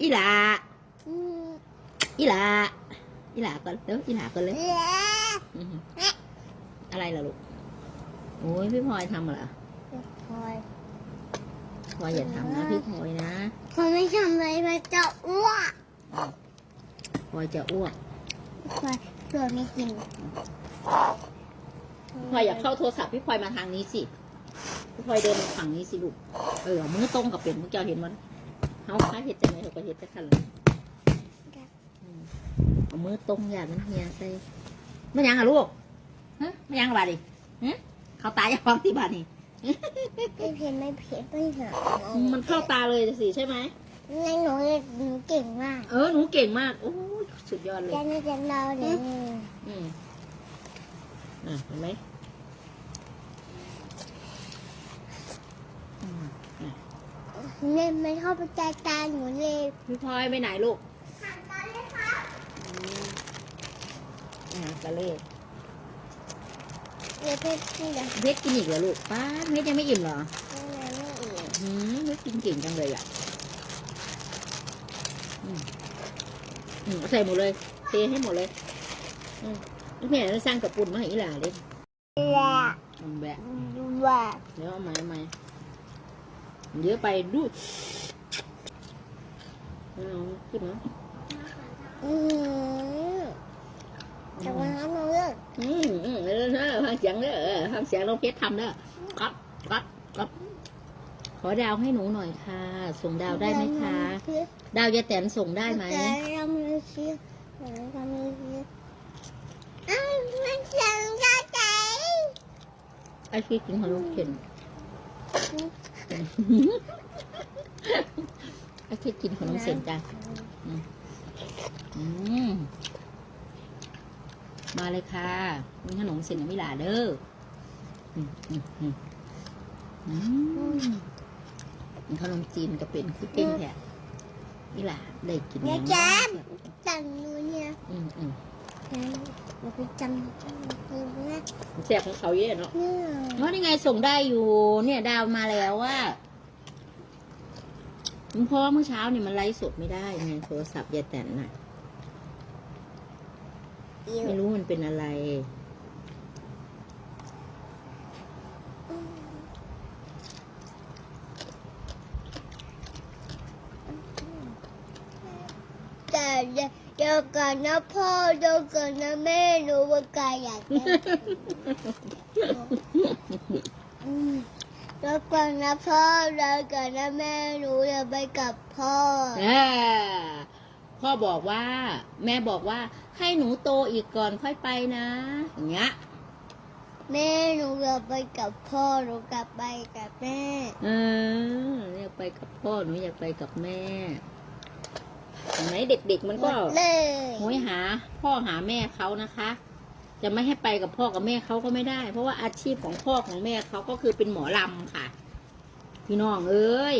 อีหลาอีหลาอีหลาก่อนเร็วอีหลาก่อนเลยอะไรล่ะลูกโอ้ยพี่พลอยทำเหรอพลอพลอยอย่าทำนะพี่พลอยนะพลอยไม่ทำอะไรพลอยจะอ้วกพลอยจะอ้วกพลอยพลอไม่กินพลอยอยากเข้าโทรศัพท์พี่พลอยมาทางนี้สิพี่พลอยเดินมาฝั่งนี้สิลูกเออมือตรงกับเปลี่ยนพวกเจ้าเห็นมั้ย เขาค้าเห็ดจังไหนเขาก็เห็ดจังกันเลยอืมเอามือตรงอย่ามันเฮียใส่ไม่ยังอะลูกฮะไม่ยังอะบาดดิฮะเขาตายยังที่บาดนี่ไม่เผ็ดไม่เผ็ดไม่หนาวมันเข้าตาเลยสิใช่ไหมในหนูหนูเก่งมาก เออหนูเก่งมากโอ้ยสุดยอดเลยแกน่าจะเล่าเนี่ยอืมอะเห็นไหมอืมอะ เนี่ยมันเข้าไปใจตาหนูเลยพี่พลอยไปไหนลูกอืมอะกะเล่เลยเพื่อนที่เดี๋ยวเพชรกินอีกเหรอลูกป้าเพชรยังไม่อิ่มเหรอไม่ไม่อีกอืมเพชรกินเก่งจังเลยอะอืมอืมเอาใส่หมดเลยเทให้หมดเลยอืมแล้วแม่จะสร้างกระปุ่นมาให้อีหลาเลยแหละอืมแบะดูว่าเดี๋ยวเอาใหม่เอาใหม่ เยอะไปดูเอาขึ้นมาอืมจากวันนั้นเราเลิกอืมอืมเออเออฟังเสียงเด้อเออฟังเสียงน้องเพชรทำเด้อครับครับครับขอดาวให้หนูหน่อยค่ะ ส่งดาวได้ไหมคะ ดาวยายแตนส่งได้ไหมแต่เราไม่เชื่อเราไม่เชื่ออ้าวมันเสียงกระใจไอ้พี่กินขนมเข็น ไอ้พี่กินขนมเส้นจ้ะมาเลยค่ะมีขนมเส้นกับมิลาเด้ออืมอืมอืมอืมมีขนมจีนก็เป็นคือเก่งแท้มิลาได้กินเดี๋ยวงแจมจังหนูเนี่ย อืมอืม เราไปจำจังหนูนะแซ่บของเขาเยอะเนาะเนี่ยเพราะนี่ไงส่งได้อยู่ เนี่ยดาวมาแล้วว่าเพราะว่าเมื่อเช้าเนี่ยมันไลฟ์สดไม่ได้ไงโทรศัพท์ยายแตนน่ะ ไม่รู้มันเป็นอะไร แต่ เดี๋ยวก่อนนะพ่อเดี๋ยวก่อนนะแม่หนูว่าใครอยากได้อืมเดี๋ยวก่อนนะพ่อเดี๋ยวก่อนนะแม่หนูจะไปกับพ่ออ่าพ่อบอกว่า แม่บอกว่า ให้หนูโตอีกก่อนค่อยไปนะอย่างเงี้ยแม่หนูอยากไปกับพ่อหนูกลับไปกับแม่ เอออยากไปกับพ่อหนูอยากไปกับแม่ เห็นไหมเด็กๆมันหมก็ดเลยโหยหา พ่อหาแม่เขานะคะ จะไม่ให้ไปกับพ่อกับแม่เขาก็ไม่ได้ เพราะว่าอาชีพของพ่อของแม่เขาก็คือเป็นหมอลำค่ะ พี่น้องเอ้ย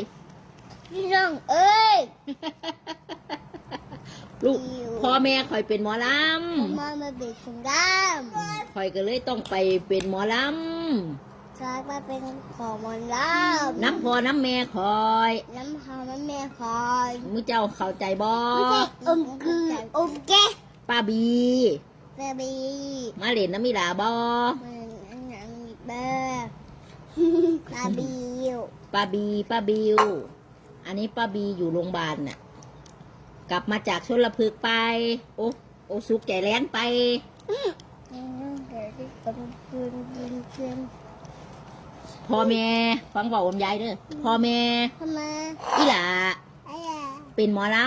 พี่น้องเอ้ยลูกอิ๋วพ่อแม่คอยเป็นหมอลผมมามาเป็นคนดำคอยก็เลยต้องไปเป็นหมอลำ ชายมาเป็นของมันดำน้ำพ่อน้ำแม่คอยำน้ำหอมมันแม่คอยมือเจ้าเข้าใจบอไม่ใช่อมคืออมแกะป้าบี เบบีมาเล่นน้ำมีลาบอมันอันนั้นเบอร์บาบิวป้าบีป้าบิว อันนี้ป้าบีอยู่โรงพยาบาลน่ะ กลับมาจากชนละพึกษ์ไป โอ้โอสุกใจแลนไป อืมเดี๋ยวที่กำคืนกินคืน พ่อแม่ฟังบอกผมยายเด้อพ่อแม่ ทำไมอีหลาไอ้อะ เป็นหมอล